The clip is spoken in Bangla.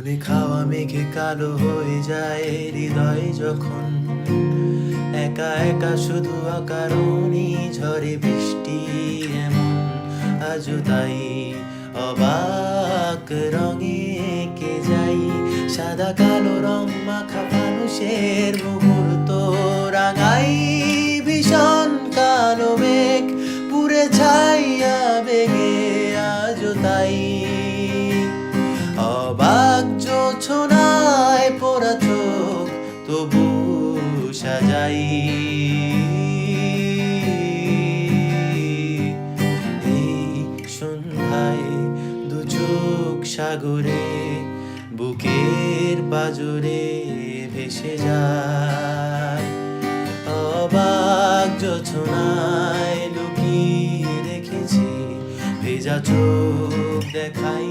আগুনে খাওয়া মেঘে কালো হয়ে যায়, হৃদয় যখন একা একা শুধু অকারণই ঝরে বৃষ্টি এমন, আজও তাই অবাক রঙে এঁকে যাই, সাদা কালো রং মাখা মানুষের মুহূর্ত রাঙাই, ভীষণ কালো মেঘ পুরে ছাইয়া বেগে, আজও তাই তবু সাজাই। দু চোখ সাগরে, বুকের পাজরে ভেসে যায়। অবাক জোছনায় লুকিয়ে রেখেছি, ভেজা চোখ দেখাই